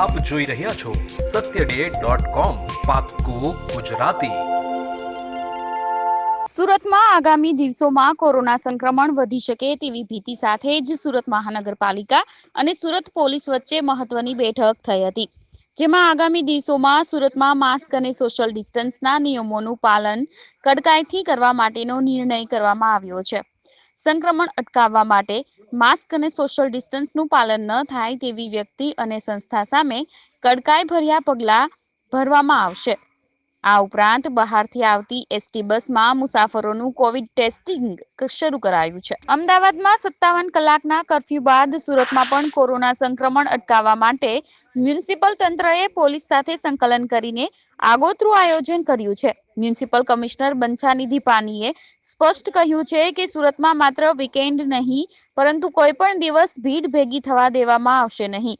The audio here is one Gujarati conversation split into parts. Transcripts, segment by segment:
આપ જોઈ રહ્યા છો સત્ય ડે ગુજરાતી. સુરતમાં આગામી દિવસોમાં કોરોના સંક્રમણ વધી શકે તેવી ભીતિ સાથે જ સુરત મહાનગરપાલિકા અને સુરત પોલીસ વચ્ચે મહત્વની બેઠક થઈ હતી. જેમાં આગામી દિવસોમાં સુરતમાં માસ્ક અને સોશિયલ ડિસ્ટન્સના નિયમોનું પાલન કડકાઈથી કરવા માટેનો નિર્ણય કરવામાં આવ્યો છે. સંક્રમણ અટકાવવા માટે માસ્ક અને સોશિયલ ડિસ્ટન્સનું પાલન ન થાય તેવી વ્યક્તિ અને સંસ્થા સામે કડકાઈ ભર્યા પગલાં ભરવામાં આવશે. આ ઉપરાંત બહારથી આવતી એસટી બસમાં મુસાફરોનું કોવિડ ટેસ્ટિંગ શરૂ કરાયું છે. અમદાવાદમાં સત્તાવન કલાકના કર્ફ્યુ બાદ સુરતમાં પણ કોરોના સંક્રમણ અટકાવવા માટે મ્યુનિસિપલ તંત્રએ પોલીસ સાથે સંકલન કરીને આગોતરું આયોજન કર્યું છે. મ્યુનિસિપલ કમિશનર બંછાનિધિ પાનીએ સ્પષ્ટ કહ્યું છે કે સુરતમાં માત્ર વીકેન્ડ નહીં, પરંતુ કોઈ પણ દિવસ ભીડ ભેગી થવા દેવામાં આવશે નહીં.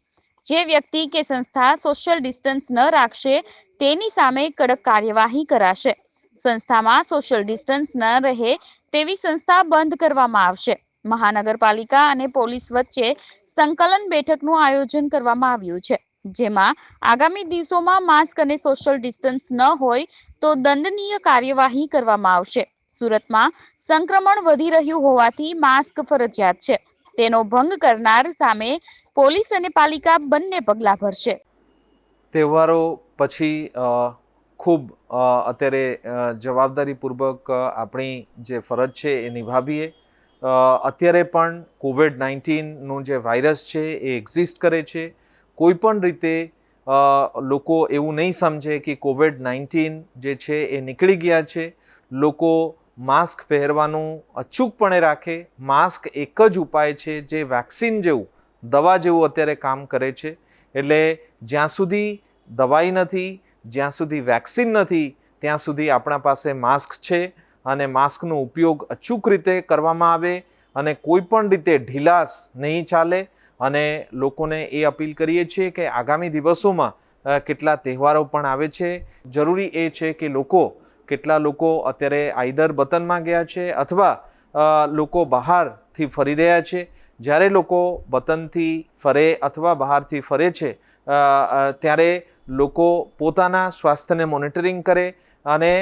જે વ્યક્તિ કે સંસ્થા સોશિયલ ડિસ્ટન્સ ન રાખશે, તેની સામે કડક કાર્યવાહી કરાશે. સંસ્થામાં સોશિયલ ડિસ્ટન્સ ન રહે, તેવી સંસ્થા બંધ કરવામાં આવશે. મહાનગરપાલિકા અને પોલીસ વચ્ચે સંકલન બેઠકનું આયોજન કરવામાં આવ્યું છે, જેમાં આગામી દિવસોમાં માસ્ક અને સોશિયલ ડિસ્ટન્સ ન હોય, તો દંડનીય કાર્યવાહી કરવામાં આવશે. સુરતમાં સંક્રમણ વધી રહ્યું હોવાથી માસ્ક ફરજિયાત છે. તેનો ભંગ કરનાર સામે પોલીસ અને પાલિકા બંને પગલાં ભરશે. તહેવારો પછી ખૂબ અત્યારે જવાબદારીપૂર્વક આપણી જે ફરજ છે એ નિભાવીએ. અત્યારે પણ કોવિડ નાઇન્ટીનનું જે વાયરસ છે એ એક્ઝિસ્ટ કરે છે. કોઈ પણ રીતે લોકો એવું નહીં સમજે કે કોવિડ નાઇન્ટીન જે છે એ નીકળી ગયા છે. લોકો માસ્ક પહેરવાનું અચૂકપણે રાખે. માસ્ક એક જ ઉપાય છે જે વેક્સિન જેવું દવા જેવું અત્યારે કામ કરે છે. એટલે જ્યાં સુધી દવાઈ નથી, જ્યાં સુધી વેક્સિન નથી, ત્યાં સુધી આપણા પાસે માસ્ક છે અને માસ્કનો ઉપયોગ અચૂક રીતે કરવામાં આવે અને કોઈ પણ રીતે ઢીલાસ નહીં ચાલે અને લોકોને એ અપીલ કરીએ છીએ કે આગામી દિવસોમાં કેટલા તહેવારો પણ આવે છે. જરૂરી એ છે કે લોકો, કેટલા લોકો અત્યારે આઈદર વતનમાં ગયા છે અથવા લોકો બહારથી ફરી રહ્યા છે. જ્યારે લોકો વતનથી ફરે અથવા બહારથી ફરે છે ત્યારે લોકો પોતાના સ્વાસ્થ્યને મોનિટરિંગ કરે અને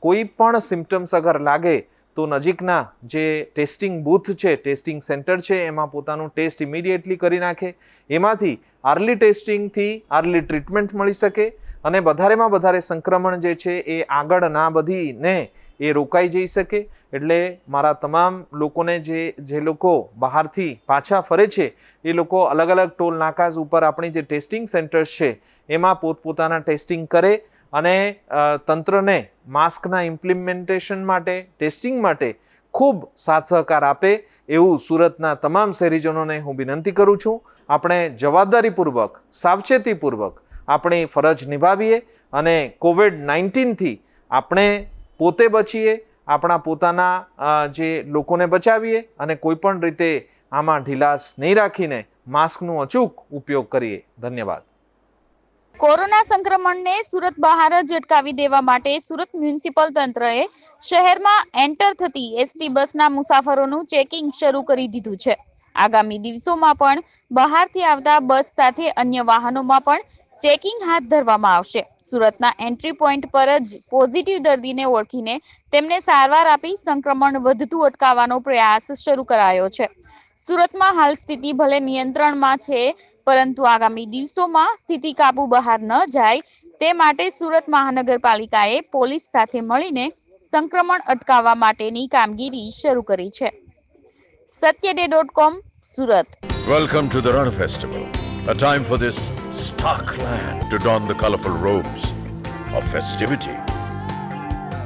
કોઈ પણ સિમ્ટમ્સ અગર લાગે તો નજીકના જે ટેસ્ટિંગ બૂથ છે, ટેસ્ટિંગ સેન્ટર છે, એમાં પોતાનું ટેસ્ટ ઇમિડિયેટલી કરી નાખે. એમાંથી આર્લી ટેસ્ટિંગથી આર્લી ટ્રીટમેન્ટ મળી શકે અને વધારેમાં વધારે સંક્રમણ જે છે, એ આગળ ના વધીને એ રોકાઈ જઈ શકે. એટલે મારા તમામ લોકોને જે જે લોકો બહારથી પાછા ફરે છે, એ લોકો અલગ અલગ ટોલ નાકાસ ઉપર આપણી જે ટેસ્ટિંગ સેન્ટર્સ છે, એમાં પોતપોતાના ટેસ્ટિંગ કરે અને તંત્રને માસ્કના ઇમ્પ્લિમેન્ટેશન માટે ટેસ્ટિંગ માટે ખૂબ સાથ સહકાર આપે એવું સુરતના તમામ શહેરીજનોને હું વિનંતી કરું છું. આપણે જવાબદારીપૂર્વક, સાવચેતીપૂર્વક આપણી ફરજ નિભાવીએ અને કોવિડ નાઇન્ટીનથી આપણે પોતે બચીએ, આપણા પોતાના જે લોકોને બચાવીએ અને કોઈપણ રીતે આમાં ઢીલાસ નહીં રાખીને માસ્કનું અચૂક ઉપયોગ કરીએ. ધન્યવાદ. કોરોના સંક્રમણને સુરત બહાર જ અટકાવી દેવા માટે સુરત મ્યુનિસિપલ તંત્રએ શહેરમાં એન્ટર થતી એસટી બસના મુસાફરોનું ચેકિંગ શરૂ કરી દીધું છે. આગામી દિવસોમાં પણ બહારથી આવતા બસ સાથે અન્ય વાહનોમાં પણ ચેકિંગ હાથ ધરવામાં આવશે. સુરતના એન્ટ્રી પોઈન્ટ પર જ પોઝિટિવ દર્દીને ઓળખીને તેમને સારવાર આપી સંક્રમણ વધતું અટકાવવાનો પ્રયાસ શરૂ કરાયો છે. સુરતમાં હાલ સ્થિતિ ભલે નિયંત્રણમાં છે પરંતુ આગામી દિવસોમાં સ્થિતિ કાબુ બહાર ન જાય તે માટે સુરત મહાનગરપાલિકાએ પોલીસ સાથે મળીને સંક્રમણ અટકાવવા માટેની કામગીરી શરૂ કરી છે સત્યડે dot com Surat Welcome to the Run Festival, a time for this stark land to don the colorful robes of festivity.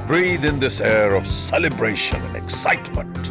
Breathe in this air of celebration and excitement.